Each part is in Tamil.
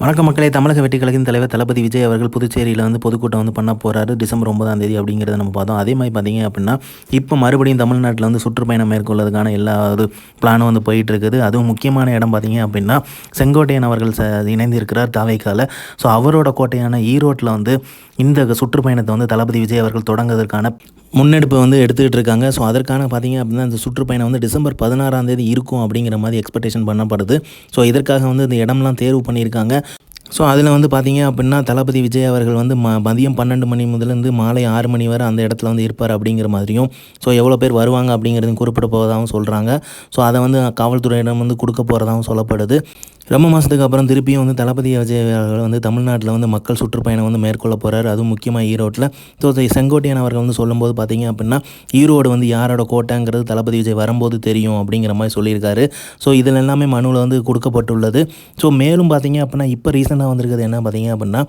வணக்கம் மக்களே தமிழக வெற்றி கழகத்தின் தலைவர் தளபதி விஜய் அவர்கள் புதுச்சேரியில் வந்து பொதுக்கூட்டம் வந்து பண்ண போகிறாரு டிசம்பர் ஒன்பதாம் தேதி அப்படிங்கிறத நம்ம பார்த்தோம். அதே மாதிரி பார்த்தீங்க அப்படின்னா இப்போ மறுபடியும் தமிழ்நாட்டில் வந்து சுற்றுப்பயணம் மேற்கொள்வதற்கான எல்லா ஒரு பிளானும் வந்து போயிட்டு இருக்குது. அதுவும் முக்கியமான இடம் பார்த்தீங்க அப்படின்னா செங்கோட்டையன் அவர்கள் ச இணைந்திருக்கிறார் தாவைக்கால. ஸோ அவரோட கோட்டையான ஈரோட்டில் வந்து இந்த சுற்றுப்பயணத்தை வந்து தளபதி விஜய் அவர்கள் தொடங்குவதற்கான முன்னெடுப்பு வந்து எடுத்துக்கிட்டு இருக்காங்க. ஸோ அதற்கான பார்த்தீங்க அப்படின்னா இந்த சுற்றுப்பயணம் வந்து டிசம்பர் பதினாறாம் தேதி இருக்கும் அப்படிங்கிற மாதிரி எக்ஸ்பெக்டேஷன் பண்ணப்படுது. ஸோ இதற்காக வந்து இந்த இடம்லாம் தேர்வு பண்ணியிருக்காங்க. ஸோ அதில் வந்து பார்த்தீங்க அப்படின்னா தளபதி விஜய் அவர்கள் வந்து ம மதியம் பன்னெண்டு மணி முதலேருந்து மாலை ஆறு மணி வரை அந்த இடத்துல வந்து இருப்பார் அப்படிங்கிற மாதிரியும் ஸோ எவ்வளோ பேர் வருவாங்க அப்படிங்கிறது குறிப்பிட போவதாகவும் சொல்கிறாங்க ஸோ அதை வந்து காவல்துறையிடம் வந்து கொடுக்க போகிறதாகவும் சொல்லப்படுது. ரொம்ப மாதத்துக்கு அப்புறம் திருப்பியும் வந்து தளபதி விஜய் அவர்கள் வந்து தமிழ்நாட்டில் வந்து மக்கள் சுற்றுப்பயணம் வந்து மேற்கொள்ள போகிறார் அதுவும் முக்கியமாக ஈரோட்டில் ஸோ செங்கோட்டையன் அவர்கள் வந்து சொல்லும்போது பார்த்தீங்க அப்படின்னா ஈரோடு வந்து யாரோட கோட்டைங்கிறது தளபதி விஜய் வரும்போது தெரியும் அப்படிங்கிற மாதிரி சொல்லியிருக்காரு. ஸோ இதில் எல்லாமே மனுவில் வந்து கொடுக்கப்பட்டுள்ளது. ஸோ மேலும் பார்த்தீங்க அப்படின்னா இப்போ ரீசெண்டாக வந்திருக்கிறது என்ன பார்த்தீங்க அப்படின்னா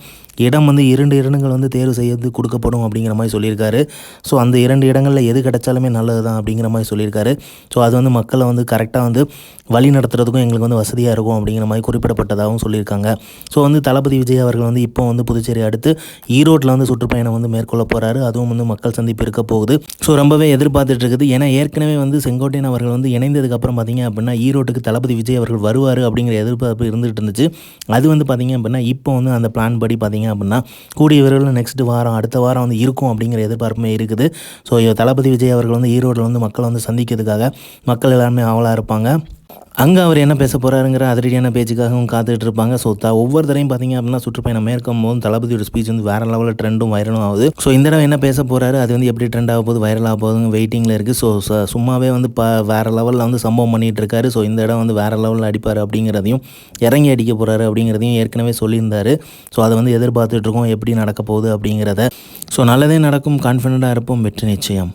இடம் வந்து இரண்டு இடங்கள் வந்து தேர்வு செய்யறது கொடுக்கப்படும் அப்படிங்கிற மாதிரி சொல்லியிருக்காரு. ஸோ அந்த இரண்டு இடங்களில் எது கிடைச்சாலுமே நல்லது தான் அப்படிங்கிற மாதிரி சொல்லியிருக்காரு. ஸோ அது வந்து மக்களை வந்து கரெக்டாக வந்து வழி நடத்துறதுக்கும் எங்களுக்கு வந்து வசதியாக இருக்கும் அப்படிங்கிற மாதிரி குறிப்பிடப்பட்டதாகவும் சொல்லியிருக்காங்க. ஸோ வந்து தளபதி விஜய் அவர்கள் வந்து இப்போ வந்து புதுச்சேரி அடுத்து ஈரோட்டில் வந்து சுற்றுப்பயணம் வந்து மேற்கொள்ள போகிறாரு அதுவும் வந்து மக்கள் சந்திப்பு இருக்க போகுது. ஸோ ரொம்பவே எதிர்பார்த்துட்டு இருக்குது. ஏன்னா ஏற்கனவே வந்து செங்கோட்டையன் அவர்கள் வந்து இணைந்ததுக்கப்புறம் பார்த்தீங்க அப்படின்னா ஈரோட்டுக்கு தளபதி விஜய் அவர்கள் வருவார் அப்படிங்கிற எதிர்பார்ப்பு இருந்துகிட்டு இருந்துச்சு. அது வந்து பார்த்தீங்க அப்படின்னா இப்போ வந்து அந்த பிளான் படி பார்த்தீங்க அப்படின்னா கூடிய விரைவில் நெக்ஸ்ட் வாரம் அடுத்த வாரம் வந்து இருக்கும் அப்படிங்கிற எதிர்பார்ப்புமே இருக்குது. ஸோ தளபதி விஜய் அவர்கள் வந்து ஈரோட்டில் வந்து மக்களை வந்து சந்திக்கிறதுக்காக மக்கள் எல்லாருமே ஆவலாக இருப்பாங்க. அங்கே அவர் என்ன பேச போகிறாருங்கிற அதிரடியான பேச்சுக்காகவும் காத்துட்டு இருப்பாங்க ஸோ த ஒவ்வொரு தடையும் பார்த்தீங்க அப்படின்னா சுற்றுப்பயணம் மேற்கும் போது தளபதியோட ஸ்பீச் வந்து வேறு லெவலில் ட்ரெண்டும் வைரலும் ஆகுது. ஸோ இந்த தடவை என்ன பேச போகிறாரு அது வந்து எப்படி ட்ரெண்ட் ஆக போகுது? வைரல் ஆக போகுதுங்க வெயிட்டிங்கில் இருக்குது ஸோ சும்மாவே வந்து ப வேறு லெவலில் வந்து சம்பவம் பண்ணிகிட்டு இருக்காரு. ஸோ இந்த இடம் வந்து வேறு லெவலில் அடிப்பார் அப்படிங்கிறதையும் இறங்கி அடிக்க போகிறாரு அப்படிங்கிறதையும் ஏற்கனவே சொல்லியிருந்தார். ஸோ அதை வந்து எதிர்பார்த்துட்ருக்கோம் எப்படி நடக்க போகுது அப்படிங்கிறத. ஸோ நல்லதே நடக்கும். கான்ஃபிடண்ட்டாக இருப்போம். வெற்றி நிச்சயம்.